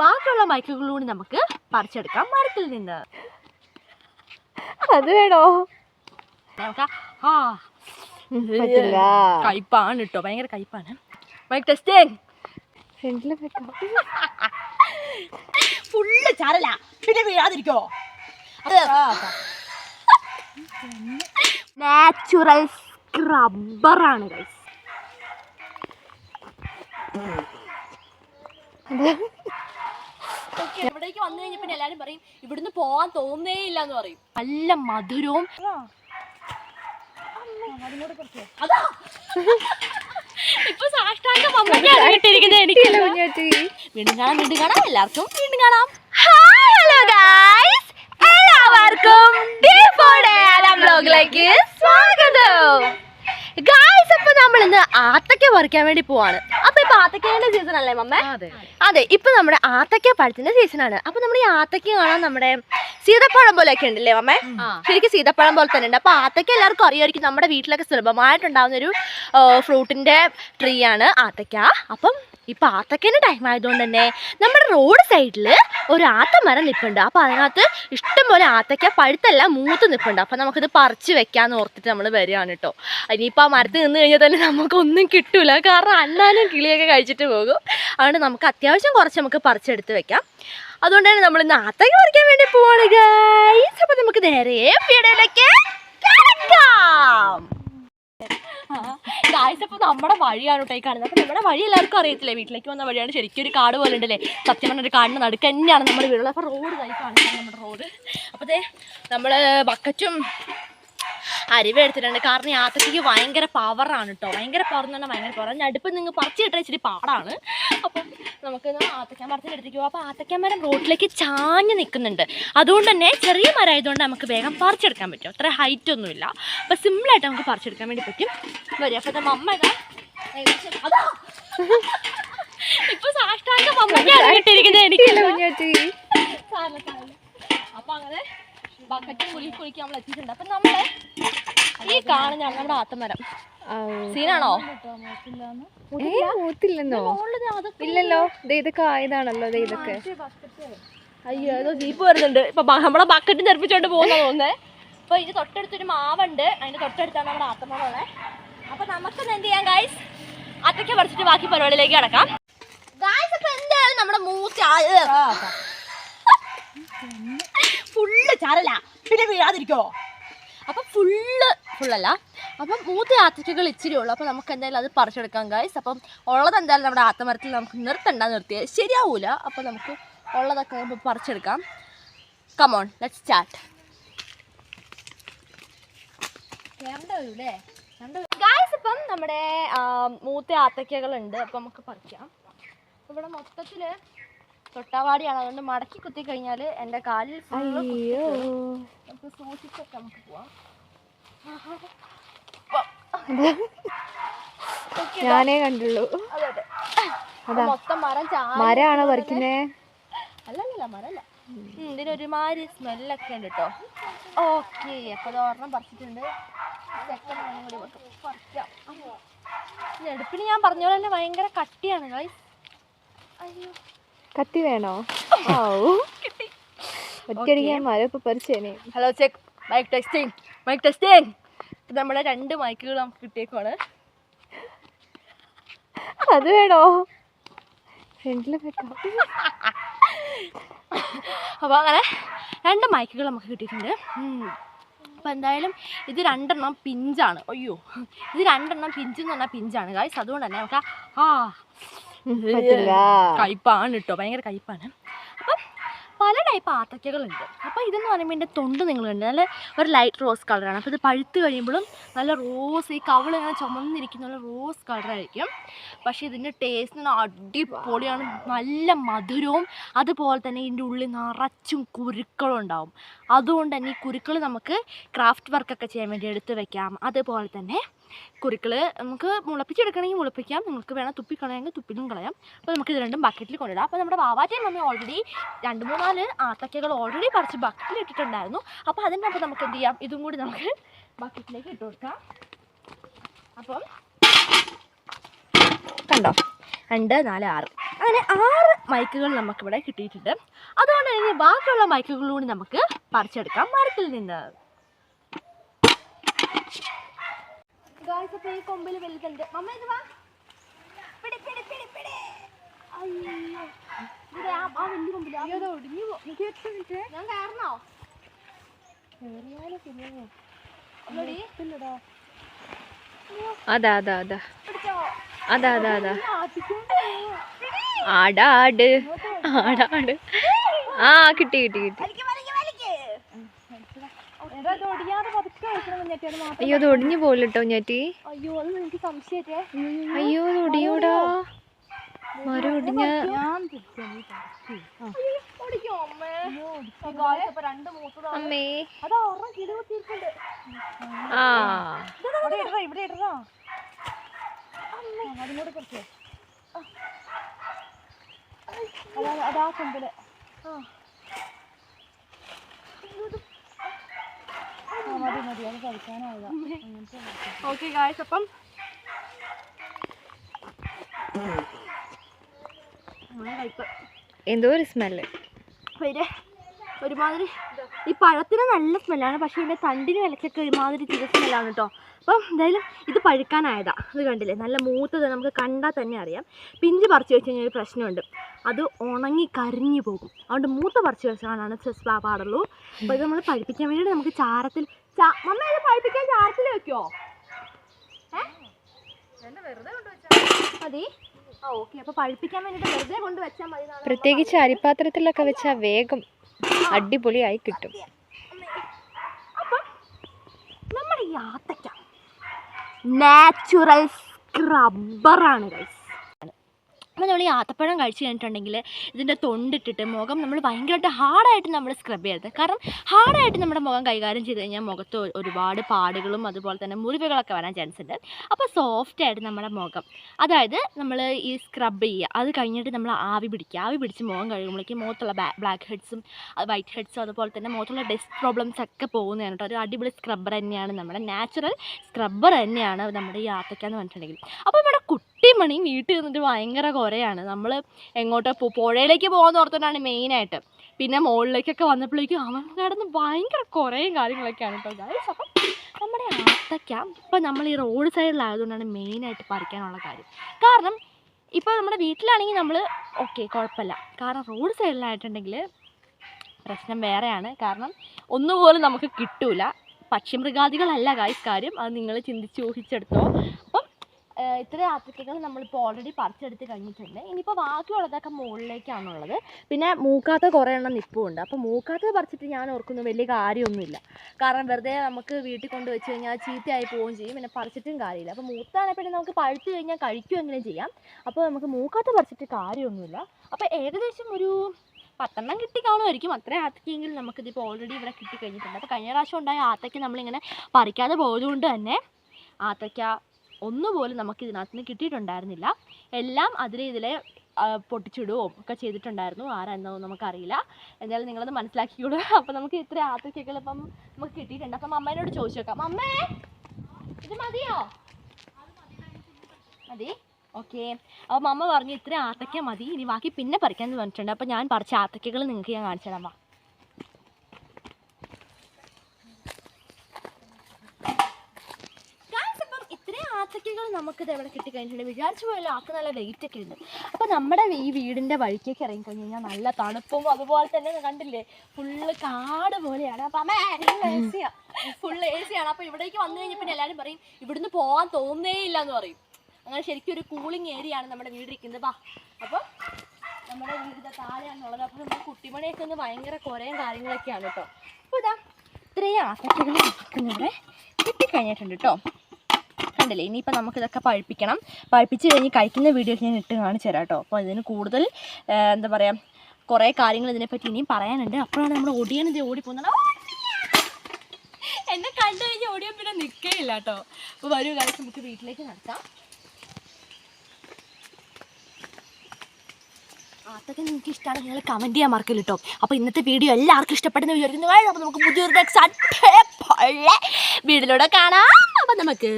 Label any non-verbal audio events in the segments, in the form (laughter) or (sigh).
ബാക്കിയുള്ള മൈക്കുകളൂടി നമുക്ക് പറിച്ചെടുക്കാം മരത്തിൽ നിന്ന്. അത് വേണോ? നമുക്ക് ആ പറ്റില്ല. കയ്പാണ് കേട്ടോ ഭയങ്കര കയ്പാണ്. മൈക്ക് ടെസ്റ്റിംഗ് ഫ്രണ്ടിൽ ഫുള്ള് ചരല. പിന്നെ വീഴാതിരിക്കോ? നാച്ചുറൽ സ്ക്രബ്ബറാണ് ഗൈസ് ഇവിടേക്ക് വന്നു കഴിഞ്ഞപ്പോ എല്ലാരും പറയും ഇവിടുന്ന് പോവാൻ തോന്നേ ഇല്ല എന്ന് പറയും. നല്ല മധുരവും അതാ. ഇപ്പൊ സാഷ്ടാംഗം മമ്മൂട്ടിയാണ് കിട്ടിയിരിക്കുന്നത് എനിക്ക്. കുഞ്ഞാറ്റി വീണ്ടും കാണാം വീണ്ടും കാണാം. എല്ലാവർക്കും വീണ്ടും കാണാം. ഹലോ ഗായ്സ് എല്ലാവർക്കും ബ്ലോഗിലേക്ക് സ്വാഗതം. ഗായ്സ് അപ്പൊ നമ്മൾ ഇന്ന് ആത്തക്ക പറിക്കാൻ വേണ്ടി പോവാണ്. ഇപ്പൊ ആത്തക്കേന്റെ സീസൺ അല്ലേ മമ്മ? അതെ അതെ. ഇപ്പൊ നമ്മുടെ ആത്തക്ക പഴത്തിന്റെ സീസൺ ആണ്. അപ്പൊ നമ്മുടെ ഈ ആത്തക്ക കാണാൻ നമ്മുടെ സീതപ്പഴം പോലെ ഒക്കെ ഉണ്ടല്ലേ മമ്മേ? ശരിക്കും സീതപ്പഴം പോലെ തന്നെ ഉണ്ട്. അപ്പൊ ആത്തക്ക എല്ലാവർക്കും അറിയായിരിക്കും നമ്മുടെ വീട്ടിലൊക്കെ സുലഭമായിട്ടുണ്ടാവുന്ന ഒരു ഫ്രൂട്ടിന്റെ ട്രീ ആണ് ആത്തക്ക. അപ്പം ഇപ്പൊ ആത്തക്കേന്റെ ടൈം ആയതുകൊണ്ട് തന്നെ നമ്മുടെ റോഡ് സൈഡിൽ ഒരു ആത്തമരം നിപ്പുണ്ട്. അപ്പൊ അതിനകത്ത് ഇഷ്ടംപോലെ ആത്തക്ക പഴുത്തല്ല മൂത്ത് നിപ്പുണ്ട്. അപ്പൊ നമുക്കിത് പറിച്ച് വെക്കാന്ന് ഓർത്തിട്ട് നമ്മൾ വരികയാണ് കേട്ടോ ഇനിയിപ്പോൾ ആ മരത്ത് നിന്ന് കഴിഞ്ഞാൽ തന്നെ നമുക്കൊന്നും കിട്ടൂല. കാരണം അണ്ണാനും കിളിയൊക്കെ കഴിച്ചിട്ട് പോകും. അതുകൊണ്ട് നമുക്ക് അത്യാവശ്യം കുറച്ച് നമുക്ക് പറിച്ചെടുത്ത് വെക്കാം. അതുകൊണ്ടാണ് നമ്മൾ ഇന്ന് ആത്തക്ക പറിക്കാൻ വേണ്ടി പോവാണ് ഗൈസ് അപ്പൊ നമുക്ക് നേരെ വീഡിയോയിലേക്ക് കിടക്കാം അപ്പോൾ നമ്മുടെ വഴിയാണ് കേട്ടോ ഈ കാണുന്നത്. നമ്മുടെ വഴി എല്ലാവർക്കും അറിയത്തില്ലേ? വീട്ടിലേക്ക് വന്ന വഴിയാണ് ശരിക്കും ഒരു കാട് പോലെ ഉണ്ടല്ലേ? സത്യം പറഞ്ഞ ഒരു കാടിന് നടുക്ക് തന്നെയാണ് നമ്മുടെ വീടുള്ളത് അപ്പോൾ റോഡ് കൈ കാണിച്ചാണ് നമ്മുടെ റോഡ് അപ്പോൾ ദേ നമ്മൾ ബക്കറ്റും അരിവ എടുത്തിട്ടുണ്ട്. കാരണം ഈ ആത്തയ്ക്ക് ഭയങ്കര പവറാണ് കേട്ടോ ഭയങ്കര പവർ എന്ന് പറഞ്ഞാൽ ഭയങ്കര പവർ അടുപ്പ് നിങ്ങൾ പറിച്ച് കിട്ടാൻ ഇച്ചിരി പാടാണ്. അപ്പം നമുക്ക് ആത്തക്കാൻ മരത്തിൽ എടുത്തേക്ക് പോകാം അപ്പോൾ ആത്തക്കാൻ മരം റോഡിലേക്ക് ചാഞ്ഞ് നിൽക്കുന്നുണ്ട്. അതുകൊണ്ട് തന്നെ ചെറിയ മരം ആയതുകൊണ്ട് നമുക്ക് വേഗം പറിച്ചെടുക്കാൻ പറ്റും. അത്ര ഹൈറ്റ് ഒന്നുമില്ല അപ്പോൾ സിമ്പിളായിട്ട് നമുക്ക് പറിച്ചെടുക്കാൻ വേണ്ടി പറ്റും. വരും അപ്പോൾ ഇതാ ഏകദേശം അതാ. ഇപ്പൊ സാഷ്ടാംഗം കിട്ടിയിരിക്കുന്നത് എനിക്ക് അപ്പൊ അങ്ങനെ ബക്കറ്റും കുലി കുളിക്കാൻ നമ്മൾ എത്തിയിട്ടുണ്ട് അപ്പൊ നമ്മൾ ഈ കാണുന്ന ഞങ്ങളുടെ ആത്തമരം. സീനാണോ? മൂത്തില്ലെന്നോ? ഇല്ലല്ലോ. ഇതൊക്കെ ആയതാണല്ലോ ഇതൊക്കെ. അയ്യോ ഏതോ ജീപ്പ് വരുന്നുണ്ട്. ഇപ്പൊ നമ്മളെ ബക്കറ്റ് തെറിപ്പിച്ചോണ്ട് പോകുന്ന തോന്നുന്നേ. അപ്പൊ ഇത് തൊട്ടടുത്തൊരു മാവുണ്ട്. അതിന്റെ തൊട്ടടുത്താണ് നമ്മുടെ ആത്തമരം അപ്പൊ നമുക്ക് എന്ത് ചെയ്യാം ഗായ്സ് അതൊക്കെ പറിച്ചിട്ട് ബാക്കി പരിപാടിയിലേക്ക് കിടക്കാം. ഗായ്സ് അപ്പൊ എന്തായാലും നമ്മുടെ മൂച്ച (laughs) ഫുള്ള് ചരല. പിന്നെ വീഴാതിരിക്കോ? അപ്പൊ ഫുള്ള് ഫുള്ളല്ല അപ്പം മൂത്ത ആത്തിക്കകൾ ഇച്ചിരി ഉള്ളു. അപ്പം നമുക്ക് എന്തായാലും അത് പറിച്ചെടുക്കാം ഗായ്സ് അപ്പം ഉള്ളത് എന്തായാലും നമ്മുടെ ആത്തമരത്തിൽ നമുക്ക് നിർത്തണ്ട നിർത്തിയത് ശരിയാവൂല. അപ്പം നമുക്ക് ഉള്ളതൊക്കെ നമുക്ക് പറിച്ചെടുക്കാം. Come on let start guys ഇപ്പം നമ്മുടെ മൂത്ത ആത്തക്കകളുണ്ട്. അപ്പം നമുക്ക് പറിക്കാം. ഇവിടെ മൊത്തത്തിൽ തൊട്ടാവാടിയാണ്. അതുകൊണ്ട് മടക്കി കുത്തി കഴിഞ്ഞാൽ എന്റെ കാലിൽ നമുക്ക് സൂക്ഷിച്ചൊക്കെ നമുക്ക് പോവാം. ഞാനേ കണ്ടുള്ളൂ. അതെ മൊത്തം മരം മരാണോ പറിക്കുന്നേ? അല്ലല്ല മരല്ല ഇതിനൊരുമാതിരി സ്മെല്ലൊക്കെ ഉണ്ട് കേട്ടോ ഓക്കെ അപ്പൊ അത് ഒരെണ്ണം പറിച്ചിട്ടുണ്ട്. എടുപ്പിന് ഞാൻ പറഞ്ഞ പോലെ തന്നെ ഭയങ്കര കട്ടിയാണ്. അയ്യോ. കത്തി വേണോ? (laughs) ഒറ്റ ഒറ്റയടിക്കാൻ മരം ഇപ്പൊ പറിച്ചേനെ. Hello check mike testing mike testing നമ്മുടെ രണ്ട് മൈക്കുകൾ നമുക്ക് കിട്ടിയേക്കുവാണ്. അത് വേണോ? ഫ്രണ്ടിൽ വെക്കാം. അപ്പോൾ അങ്ങനെ രണ്ട് മൈക്കുകൾ നമുക്ക് കിട്ടിയിട്ടുണ്ട്. അപ്പോൾ എന്തായാലും ഇത് രണ്ടെണ്ണം പിഞ്ചാണ്. അയ്യോ. ഇത് രണ്ടെണ്ണം പിഞ്ച് എന്ന് പറഞ്ഞാൽ പിഞ്ചാണ്. ഗായ്സ് അതുകൊണ്ട് തന്നെ നമുക്ക് ആ കയ്പാണ് കേട്ടോ ഭയങ്കര കയ്പാണ് പല ടൈപ്പ് ആത്തക്കകളുണ്ട്. അപ്പോൾ ഇതെന്ന് പറയുമ്പോൾ ഇതിന്റെ തൊണ്ട് നിങ്ങൾ കണ്ട് നല്ല ഒരു ലൈറ്റ് റോസ് കളറാണ് അപ്പോൾ ഇത് പഴുത്ത് കഴിയുമ്പോഴും നല്ല റോസ് ഈ കവൾ ഇങ്ങനെ ചുമന്നിരിക്കുന്ന നല്ല റോസ് കളറായിരിക്കും പക്ഷേ ഇതിന്റെ ടേസ്റ്റ് അടിപൊളിയാണ്. നല്ല മധുരവും അതുപോലെ തന്നെ ഇതിന്റെ ഉള്ളിൽ നിറച്ചും കുരുക്കളും ഉണ്ടാവും. അതുകൊണ്ട് തന്നെ ഈ കുരുക്കൾ നമുക്ക് ക്രാഫ്റ്റ് വർക്കൊക്കെ ചെയ്യാൻ വേണ്ടി എടുത്ത് വെക്കാം. അതുപോലെ തന്നെ കുരുക്കൾ നമുക്ക് മുളപ്പിച്ചെടുക്കണമെങ്കിൽ മുളപ്പിക്കാം. നിങ്ങൾക്ക് വേണം തുപ്പി കളയാമെങ്കിൽ തുപ്പിലും കളയാം. അപ്പോൾ നമുക്ക് ഇത് രണ്ടും ബക്കറ്റിൽ കൊണ്ടിടാം. അപ്പോൾ നമ്മുടെ വാവാറ്റയിൽ മമ്മി ഓൾറെഡി രണ്ട് മൂന്നാൽ ആത്തക്കകൾ ഓൾറെഡി പറിച്ച് ബക്കറ്റിൽ ഇട്ടിട്ടുണ്ടായിരുന്നു. അപ്പോൾ ഒപ്പം നമുക്ക് എന്ത് ചെയ്യാം? ഇതും കൂടി നമുക്ക് ബക്കറ്റിലേക്ക് ഇട്ട് കൊടുക്കാം. അപ്പം കണ്ടോ? രണ്ട് നാല് ആറ്. അങ്ങനെ ആറ് മൈക്കുകൾ നമുക്കിവിടെ കിട്ടിയിട്ടുണ്ട്. അതുകൊണ്ട് തന്നെ ബാക്കിയുള്ള മൈക്കുകളൂടി നമുക്ക് പറിച്ചെടുക്കാം. മരത്തിൽ നിന്ന്. ഗായ്സ് അപ്പോൾ ഈ കൊമ്പിൽ വലുതുണ്ട് മമ്മ ഇത് വാ. പിടി പിടി പിടി പിടി. അയ്യോ. ഇത് ആ ആ വലിയ കൊമ്പിൽ ആ ഒടിഞ്ഞു ഞാൻ കയറണോ? ഒന്നുകൂടി അതാ അതാ അതാ. അതാ അതാ അതാ. ആടാട്. ആടാട്. ആ കിട്ടി കിട്ടി കിട്ടി. അയ്യോ അത് ഒടിഞ്ഞു പോലിട്ടോ ഞാറ്റി അയ്യോ അത് എനിക്ക് സംശയത്തെ അയ്യോ അത് ഒടിയൂടാ മരം ഒടിഞ്ഞ അമ്മേ? ആ, ഇവിടെ ഇടറാ? കുറച്ച്. അതാ കൊമ്പിൽ ആ മതി മതി അത് കഴിക്കാനാവുക ഓക്കെ ഗായ്സ് അപ്പം എന്തോ ഒരു സ്മെല്ല് ഒരു ഒരുമാതിരി ഈ പഴത്തിന് നല്ല സ്മെല്ലാണ് പക്ഷേ ഇതിന്റെ തണ്ടിന് വിലക്കൊക്കെ ഒരുമാതിരി ചില സ്മെല്ലാണ് കേട്ടോ അപ്പം എന്തായാലും ഇത് പഴുക്കാനായതാ. അത് കണ്ടില്ലേ? നല്ല മൂത്തത് നമുക്ക് കണ്ടാൽ തന്നെ അറിയാം. പിഞ്ച് പറിച്ച് വെച്ച് കഴിഞ്ഞാൽ ഒരു പ്രശ്നമുണ്ട്. അത് ഉണങ്ങി കരിഞ്ഞു പോകും. അതുകൊണ്ട് മൂത്ത പറിച്ച് വെച്ചാലാണ് ചെസ് പാടുള്ളൂ. അപ്പോൾ ഇത് നമ്മൾ പഴുപ്പിക്കാൻ വേണ്ടിയിട്ട് നമുക്ക് ചാരത്തിൽ മമ്മ ഇത് പഴുപ്പിക്കാൻ ചാരത്തിൽ വെക്കുമോ മതി. ആ ഓക്കെ അപ്പോൾ പഴുപ്പിക്കാൻ വേണ്ടിയിട്ട് വെറുതെ കൊണ്ട് വെച്ചാൽ മതി എന്നാണ് പ്രത്യേകിച്ച് അരിപ്പാത്രത്തിലൊക്കെ വെച്ചാൽ വേഗം അടിപൊളിയായി കിട്ടും. അപ്പം നമ്മുടെ ഈ നാച്ചുറൽ സ്ക്രബ്ബറാണ് ഗൈസ് നമ്മൾ ഈ ആത്തപ്പഴം കഴിച്ച് കഴിഞ്ഞിട്ടുണ്ടെങ്കിൽ ഇതിന്റെ തൊണ്ടിട്ടിട്ട് മുഖം നമ്മൾ ഭയങ്കരമായിട്ട് ഹാർഡായിട്ട് നമ്മൾ സ്ക്രബ് ചെയ്യരുത്. കാരണം ഹാർഡായിട്ട് നമ്മുടെ മുഖം കൈകാര്യം ചെയ്ത് കഴിഞ്ഞാൽ മുഖത്ത് ഒരുപാട് പാടുകളും അതുപോലെ തന്നെ മുറിവുകളൊക്കെ വരാൻ ചാൻസ് ഉണ്ട്. അപ്പോൾ സോഫ്റ്റായിട്ട് നമ്മുടെ മുഖം. അതായത് നമ്മൾ ഈ സ്ക്രബ് ചെയ്യുക. അത് കഴിഞ്ഞിട്ട് നമ്മൾ ആവി പിടിക്കുക. ആവി പിടിച്ച് മുഖം കഴുകുമ്പോഴേക്കും മുഖത്തുള്ള ബ്ലാക്ക് ഹെഡ്സും വൈറ്റ് ഹെഡ്സും അതുപോലെ തന്നെ മുഖത്തുള്ള ഡസ്റ്റ് പ്രോബ്ലംസ് ഒക്കെ പോകുന്നതാണ് കേട്ടോ ഒരു അടിപൊളി സ്ക്രബ്ബർ തന്നെയാണ് നമ്മുടെ നാച്ചുറൽ സ്ക്രബ്ബർ തന്നെയാണ് നമ്മുടെ ഈ ആത്തക്ക എന്ന് പറഞ്ഞിട്ടുണ്ടെങ്കിൽ. അപ്പോൾ നമ്മുടെ കുട്ടിമണി വീട്ടിൽ നിന്നിട്ട് ഭയങ്കര കുറയാണ് നമ്മൾ എങ്ങോട്ടോ പുഴയിലേക്ക് പോകാൻ ഓർത്തോണ്ടാണ് മെയിനായിട്ട് പിന്നെ മുകളിലേക്കൊക്കെ വന്നപ്പോഴേക്കും അവൻ കിടന്ന് ഭയങ്കര കുറേയും കാര്യങ്ങളൊക്കെയാണ് കേട്ടോ അപ്പം നമ്മുടെ ആത്തക്ക ഇപ്പം നമ്മൾ ഈ റോഡ് സൈഡിലായതുകൊണ്ടാണ് മെയിനായിട്ട് പറിക്കാനുള്ള കാര്യം. കാരണം ഇപ്പോൾ നമ്മുടെ വീട്ടിലാണെങ്കിൽ നമ്മൾ ഓക്കെ കുഴപ്പമില്ല. കാരണം റോഡ് സൈഡിലായിട്ടുണ്ടെങ്കിൽ പ്രശ്നം വേറെയാണ്. കാരണം ഒന്നുപോലും നമുക്ക് കിട്ടൂല. പക്ഷിമൃഗാദികളല്ല ഗായ്സ് കാര്യം. അത് നിങ്ങൾ ചിന്തിച്ച് ഊഹിച്ചെടുത്തോ. അപ്പം ഇത്രയും നമ്മൾ നമ്മളിപ്പോൾ ഓൾറെഡി പറിച്ചെടുത്ത് കഴിഞ്ഞിട്ടുണ്ട്. ഇനിയിപ്പോൾ ബാക്കിയുള്ളതൊക്കെ മുകളിലേക്കാണുള്ളത്. പിന്നെ മൂക്കാത്ത കുറേ എണ്ണം നിപ്പുണ്ട്. അപ്പോൾ മൂക്കാത്തത് പറിച്ചിട്ട് ഞാൻ ഓർക്കുന്നു വലിയ കാര്യമൊന്നുമില്ല. കാരണം വെറുതെ നമുക്ക് വീട്ടിൽ കൊണ്ട് വെച്ച് കഴിഞ്ഞാൽ ചീത്തയായി പോവുകയും ചെയ്യും. പിന്നെ പറിച്ചിട്ടും കാര്യമില്ല. അപ്പോൾ മൂത്താണെങ്കിൽ പിന്നെ നമുക്ക് പഴുത്ത് കഴിഞ്ഞാൽ കഴിക്കുകയെങ്കിലും ചെയ്യാം. അപ്പോൾ നമുക്ക് മൂക്കാത്ത പറിച്ചിട്ട് കാര്യമൊന്നുമില്ല. അപ്പോൾ ഏകദേശം ഒരു പത്തെണ്ണം കിട്ടി കാണുമായിരിക്കും. അത്രയും ആത്തക്കെങ്കിലും നമുക്കിതിപ്പോൾ ഓൾറെഡി ഇവിടെ കിട്ടി കഴിഞ്ഞിട്ടുണ്ട് അപ്പോൾ കഴിഞ്ഞ പ്രാവശ്യം ഉണ്ടായ ആത്തയ്ക്ക് നമ്മളിങ്ങനെ പറിക്കാതെ പോയതുകൊണ്ട് തന്നെ ആത്തയ്ക്ക ഒന്നുപോലും നമുക്ക് ഇതിനകത്ത് നിന്ന് കിട്ടിയിട്ടുണ്ടായിരുന്നില്ല. എല്ലാം അതിലെ ഇതിലെ പൊട്ടിച്ചിടുകയും ഒക്കെ ചെയ്തിട്ടുണ്ടായിരുന്നു. ആരാന്നോ നമുക്കറിയില്ല. എന്തായാലും നിങ്ങളത് മനസ്സിലാക്കിക്കോളൂ. (laughs) അപ്പോൾ നമുക്ക് ഇത്ര ആത്തക്കകൾ ഇപ്പം നമുക്ക് കിട്ടിയിട്ടുണ്ട്. അപ്പം അമ്മേനോട് ചോദിച്ചു നോക്കാം. അമ്മേ ഇത് മതിയോ? മതി. ഓക്കെ. അപ്പം അമ്മ പറഞ്ഞു ഇത്ര ആത്തക്ക മതി. ഇനി ബാക്കി പിന്നെ പറിക്കാമെന്ന് പറഞ്ഞിട്ടുണ്ട്. അപ്പോൾ ഞാൻ പറിച്ച ആത്തക്കകൾ നിങ്ങൾക്ക് ഞാൻ കാണിച്ചു തരാം വാ Guys, അപ്പം ഇത്രയും ആത്തക്കകൾ നമുക്കിത് എവിടെ കിട്ടിക്കഴിഞ്ഞിട്ടുണ്ട്? വിചാരിച്ചു പോയാലും ആൾക്ക് നല്ല ഒക്കെ ഉണ്ട്. അപ്പോൾ നമ്മുടെ ഈ വീടിന്റെ വഴിക്കേക്ക് ഇറങ്ങിക്കഴിഞ്ഞ് കഴിഞ്ഞാൽ നല്ല തണുപ്പും അതുപോലെ തന്നെ കണ്ടില്ലേ? ഫുള്ള് കാട് പോലെയാണ്. അപ്പം അമ്മേ എ സിയാണ് ഫുള്ള് എ സിയാണ് അപ്പോൾ ഇവിടേക്ക് വന്നു കഴിഞ്ഞാൽ പിന്നെ എല്ലാവരും പറയും ഇവിടുന്ന് പോകാൻ തോന്നേ ഇല്ല എന്ന് പറയും. അങ്ങനെ ശരിക്കും ഒരു കൂളിംഗ് ഏരിയ ആണ് നമ്മുടെ വീടിരിക്കുന്നത്. വാ. അപ്പോൾ നമ്മുടെ വീടിന്റെ താഴെയാണെന്നുള്ളത് അപ്പോൾ നമ്മുടെ കുട്ടിമണിയൊക്കെ ഒന്ന് ഭയങ്കര കുറേയും കാര്യങ്ങളൊക്കെയാണ് കേട്ടോ. അപ്പോൾ ഇതാ ഇത്രയും നമുക്കിന്നിവിടെ കിട്ടിക്കഴിഞ്ഞിട്ടുണ്ട് കേട്ടോ. കണ്ടില്ലേ? ഇനിയിപ്പോൾ നമുക്കിതൊക്കെ പഴുപ്പിക്കണം. പഴുപ്പിച്ച് കഴിഞ്ഞ് കഴിക്കുന്ന വീഡിയോസ് ഞാൻ ഇട്ട് കാണിച്ചു തരാം കേട്ടോ. അപ്പോൾ ഇതിന് കൂടുതൽ എന്താ പറയുക കുറേ കാര്യങ്ങൾ ഇതിനെപ്പറ്റി ഇനിയും പറയാനുണ്ട്. അപ്പോഴാണ് നമ്മുടെ ഒടിയൻ ഇത് ഓടിപ്പോകുന്നത്! എന്നെ കണ്ടു കഴിഞ്ഞാൽ ഓടിയാൻ പിന്നെ നിൽക്കുകയില്ല കേട്ടോ. അപ്പോൾ വരൂ കാലത്ത് നമുക്ക് വീട്ടിലേക്ക് നടക്കാം. അതൊക്കെ നിങ്ങൾക്ക് ഇഷ്ടമാണ് നിങ്ങൾ കമന്റ് ചെയ്യാൻ മറക്കില്ല കേട്ടോ. അപ്പോൾ ഇന്നത്തെ വീഡിയോ എല്ലാവർക്കും ഇഷ്ടപ്പെടുന്ന വിചാരിക്കുന്നു. അപ്പോൾ നമുക്ക് പുതിയൊരു വീഡിയോയിലൂടെ കാണാം. അപ്പോൾ നമുക്ക്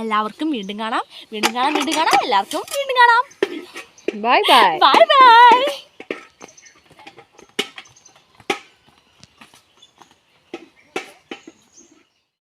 എല്ലാവർക്കും വീണ്ടും കാണാം. വീണ്ടും കാണാം വീണ്ടും കാണാം. എല്ലാവർക്കും വീണ്ടും കാണാം. Bye bye bye bye